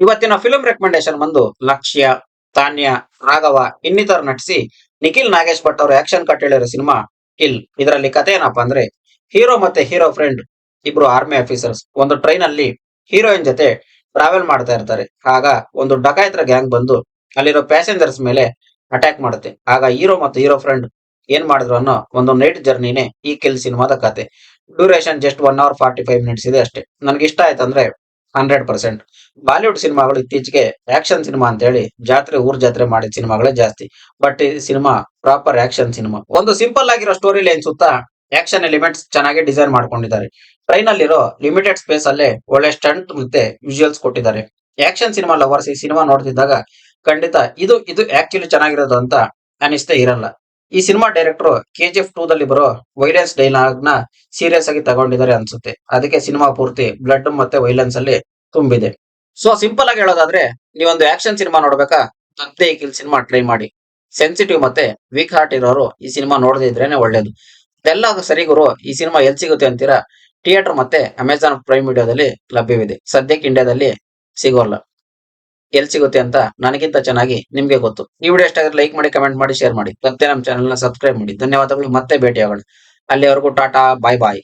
ಇವತ್ತಿನ film recommendation ಬಂದು ಲಕ್ಷ್ಯ, ತಾನ್ಯ, ರಾಘವ ಇನ್ನಿತರ ನಟಿಸಿ ನಿಖಿಲ್ ನಾಗೇಶ್ ಭಟ್ ಅವರು ಆಕ್ಷನ್ ಕಟ್ ಹೇಳಿರೋ ಸಿನಿಮಾ ಕಿಲ್ ಇದರಲ್ಲಿ ಕಥೆ ಏನಪ್ಪಾ ಅಂದ್ರೆ ಹೀರೋ ಮತ್ತೆ ಹೀರೋ ಫ್ರೆಂಡ್ ಇಬ್ರು ಆರ್ಮಿ ಆಫೀಸರ್ಸ್ ಒಂದು ಟ್ರೈನ್ ಅಲ್ಲಿ ಹೀರೋಯಿನ್ ಜೊತೆ ಟ್ರಾವೆಲ್ ಮಾಡ್ತಾ ಇರ್ತಾರೆ. ಆಗ ಒಂದು ಡಕಾಯತ್ರ ಗ್ಯಾಂಗ್ ಬಂದು ಅಲ್ಲಿರೋ ಪ್ಯಾಸೆಂಜರ್ಸ್ ಮೇಲೆ ಅಟ್ಯಾಕ್ ಮಾಡುತ್ತೆ. ಆಗ ಹೀರೋ ಮತ್ತು ಹೀರೋ ಫ್ರೆಂಡ್ ಏನ್ ಮಾಡಿದ್ರು ಅನ್ನೋ ಒಂದು ನೈಟ್ ಜರ್ನಿನೇ ಈ ಕಿಲ್ ಸಿನಿಮಾದ ಕತೆ. Duration just one hour forty five minutes ಇದೆ ಅಷ್ಟೇ. ನನ್ಗೆ ಇಷ್ಟ ಆಯ್ತಂದ್ರೆ ಹಂಡ್ರೆಡ್ ಪರ್ಸೆಂಟ್. ಬಾಲಿವುಡ್ ಸಿನಿಮಾಗಳು ಇತ್ತೀಚೆಗೆ ಆಕ್ಷನ್ ಸಿನಿಮಾ ಅಂತ ಹೇಳಿ ಜಾತ್ರೆ, ಊರ್ ಜಾತ್ರೆ ಮಾಡಿದ ಸಿನಿಮಾಗಳೇ ಜಾಸ್ತಿ. ಬಟ್ ಈ ಸಿನಿಮಾ ಪ್ರಾಪರ್ ಆಕ್ಷನ್ ಸಿನಿಮಾ. ಒಂದು ಸಿಂಪಲ್ ಆಗಿರೋ ಸ್ಟೋರಿ ಲೈನ್ ಸುತ್ತ ಆಕ್ಷನ್ ಎಲಿಮೆಂಟ್ಸ್ ಚೆನ್ನಾಗಿ ಡಿಸೈನ್ ಮಾಡ್ಕೊಂಡಿದ್ದಾರೆ. ಟ್ರೈನ್ ಅಲ್ಲಿರೋ ಲಿಮಿಟೆಡ್ ಸ್ಪೇಸ್ ಅಲ್ಲೇ ಒಳ್ಳೆ ಸ್ಟಂಟ್ ಮತ್ತೆ ವಿಜುವಲ್ಸ್ ಕೊಟ್ಟಿದ್ದಾರೆ. ಆಕ್ಷನ್ ಸಿನಿಮಾ ಲವರ್ಸ್ ಈ ಸಿನಿಮಾ ನೋಡ್ತಿದ್ದಾಗ ಖಂಡಿತ ಇದು ಇದು ಆಕ್ಚುಲಿ ಚೆನ್ನಾಗಿರೋದು ಅಂತ ಅನಿಸ್ತೇ ಇರಲ್ಲ. ಈ cinema director K G F two ದಲ್ಲಿ ಬರೋ ವೈಲೆನ್ಸ್ ಡೈಲಾಗ್ನ ಸೀರಿಯಸ್ ಆಗಿ ತಗೊಂಡಿದ್ದಾರೆ ಅನ್ಸುತ್ತೆ. ಅದಕ್ಕೆ ಸಿನಿಮಾ ಪೂರ್ತಿ ಬ್ಲಡ್ ಮತ್ತೆ ವೈಲೆನ್ಸ್ ಅಲ್ಲಿ ತುಂಬಿದೆ. ಸೊ ಸಿಂಪಲ್ ಆಗಿ ಹೇಳೋದಾದ್ರೆ, ನೀವೊಂದು ಆಕ್ಷನ್ ಸಿನಿಮಾ ನೋಡ್ಬೇಕಾ? ಈ ಕಿಲ್ ಸಿನಿಮಾ ಟ್ರೈ ಮಾಡಿ. ಸೆನ್ಸಿಟಿವ್ ಮತ್ತೆ ವೀಕ್ ಹಾರ್ಟ್ ಇರೋರು ಈ ಸಿನಿಮಾ ನೋಡದೇ ಇದ್ರೇನೆ ಒಳ್ಳೇದು. ಎಲ್ಲ ಸರಿ ಗುರು ಈ ಸಿನಿಮಾ ಎಲ್ಲಿ ಸಿಗುತ್ತೆ ಅಂತೀರಾ? ಥಿಯೇಟರ್ ಮತ್ತೆ ಅಮೆಜಾನ್ ಪ್ರೈಮ್ ವಿಡಿಯೋದಲ್ಲಿ ಲಭ್ಯವಿದೆ. ಸದ್ಯಕ್ಕೆ ಇಂಡಿಯಾದಲ್ಲಿ ಸಿಗೋಲ್ಲ. ಎಲ್ಲಿ ಸಿಗುತ್ತೆ ಅಂತ ನನಗಿಂತ ಚೆನ್ನಾಗಿ ನಿಮ್ಗೆ ಗೊತ್ತು. ಈ ವಿಡಿಯೋ ಎಷ್ಟಾದ್ರೆ ಲೈಕ್ ಮಾಡಿ ಕಮೆಂಟ್ ಮಾಡಿ ಶೇರ್ ಮಾಡಿ. ಮತ್ತೆ ನಮ್ಮ ಚಾನೆಲ್ನ ಸಬ್ಸ್ಕ್ರೈಬ್ ಮಾಡಿ. ಧನ್ಯವಾದಗಳು. ಮತ್ತೆ ಭೇಟಿಯಾಗೋಣ. ಅಲ್ಲಿವರೆಗೂ ಟಾಟಾ ಬಾಯ್ ಬಾಯ್